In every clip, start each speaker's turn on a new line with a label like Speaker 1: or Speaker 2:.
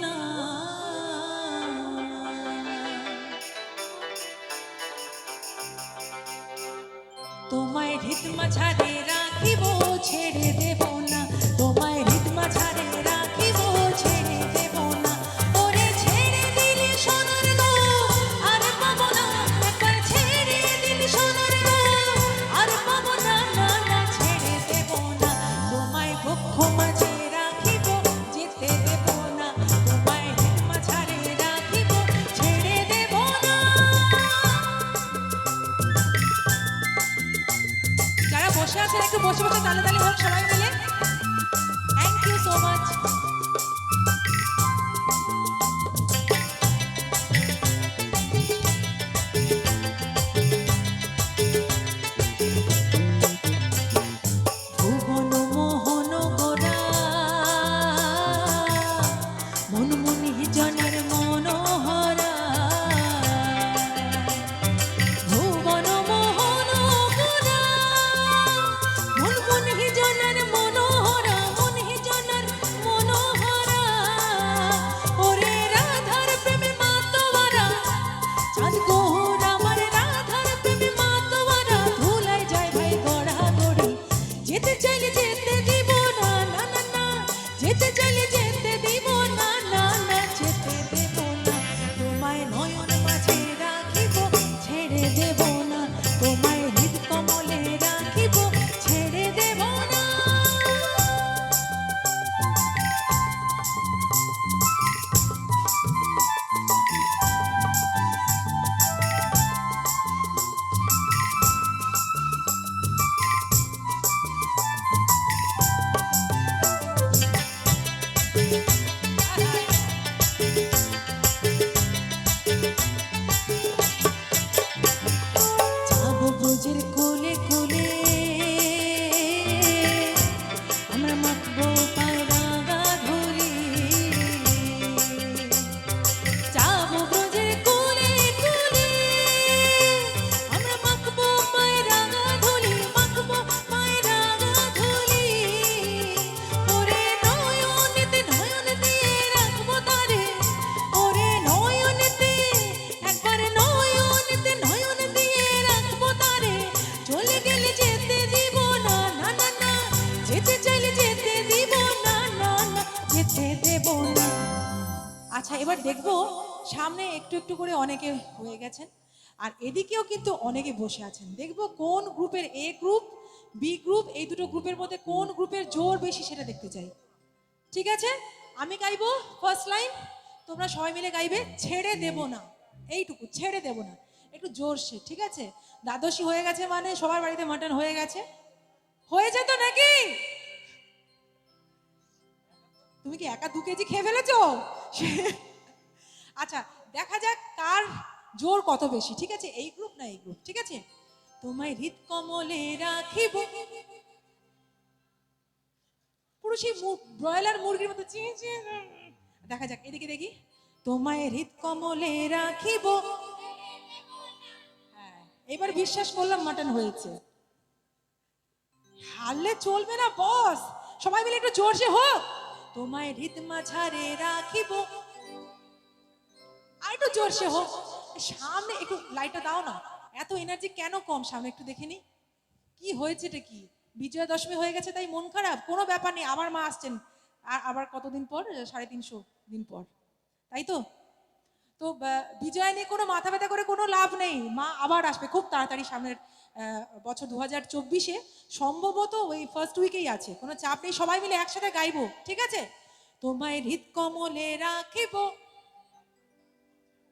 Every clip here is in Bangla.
Speaker 1: না। তোমায় রিতমা ছাড়ে রাখিব ছেড়ে দেব না। বসে বসে তালে তালে হোক সবাই разделить যেতে যেতে যেতে আচ্ছা এবার দেখব সামনে একটু একটু করে অনেকে হয়ে গেছেন, আর এদিকেও কিন্তু অনেকে বসে আছেন। দেখব কোন গ্রুপের এ গ্রুপ, বি গ্রুপ, এই দুটো গ্রুপের মধ্যে কোন গ্রুপের জোর বেশি সেটা দেখতে চাই। ঠিক আছে? আমি গাইবো ফার্স্ট লাইন তোমরা সবাই মিলে গাইবে, ছেড়ে দেব না। এইটুকু, ছেড়ে দেব না। একটু জোরসে, ঠিক আছে? দ্বাদশী হয়ে গেছে মানে সবার বাড়িতে মাটন হয়ে গেছে। হয়েছে তো নাকি? তুমি কি একা দু কেজি খেয়ে ফেলেছো? আচ্ছা দেখা যাক কার জোর কত বেশি, ঠিক আছে? এই গ্রুপ না এই গ্রুপ ঠিক আছে? তোমায় হৃদ কমলে রাখিব পুরো ব্রয়লার মুরগির মতো দেখা যাক, এদিকে দেখি। তোমায় হৃদ কমলে রাখিব। হ্যাঁ এবার বিশ্বাস করলাম মাটন হয়েছে। হারলে চলবে না বস সবাই মিলে একটু জোরসে হোক। তোমায় হৃদ মাঝারে রাখিব। আর একটু জোরসে হোক সামনে একটু লাইটটা দাও না। এত এনার্জি কেন কম? সামনে একটু দেখে নি। কি হয়েছে এটা কি? বিজয়া দশমী হয়ে গেছে তাই মন খারাপ? কোনো ব্যাপার নেই। আমার মা আসছেন। আর আবার কতদিন পর? সাড়ে তিনশো দিন পর। তাই তো? তো বিজয় নিয়ে কোনো মাথা ব্যথা করে কোনো লাভ নেই। মা আবার আসবে খুব তাড়াতাড়ি সামনের বছর দু হাজার চব্বিশে। সম্ভবত ওই ফার্স্ট উইকেই আছে। কোনো চাপ নেই, সবাই মিলে একসাথে গাইবো, ঠিক আছে? তোমায় হৃদ কমলে রাখিব।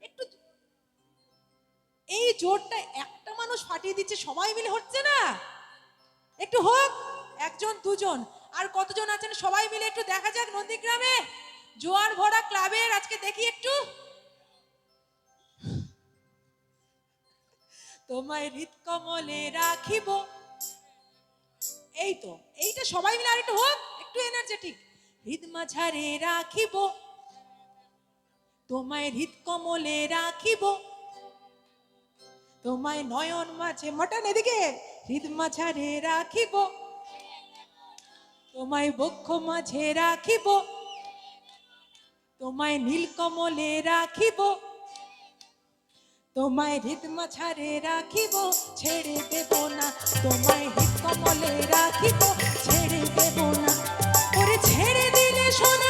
Speaker 1: একটু এই জোরটা একটা মানুষ ফাটিয়ে দিচ্ছে, সবাই মিলে হচ্ছে না? একটু হোক, একজন, দুজন। আর কতজন আছেন সবাই মিলে একটু দেখা যাক নন্দীগ্রামে। জোয়ার ভরা ক্লাবের, আজকে দেখি একটু। তোমায় হৃদ কমলে রাখিব। এই তো এইটা সবাই মিলে আর একটু হোক, একটু এনার্জেটিক হৃদ মাঝারে রাখিব। তোমায় হৃদ কমলে রাখিব। তোমায় নয়ন মাঝে মটন এদিকে, হৃদ মাঝারে রাখিব। তোমায় বক্ষ মাঝে রাখিব। তোমায় নীলকমলে রাখিব। তোমায় হৃদমা মাছারে রাখিব, ছেড়ে দেব না। তোমায় হৃদকমলে রাখিব, ছেড়ে দেব না। ছেড়ে দিলে সোনার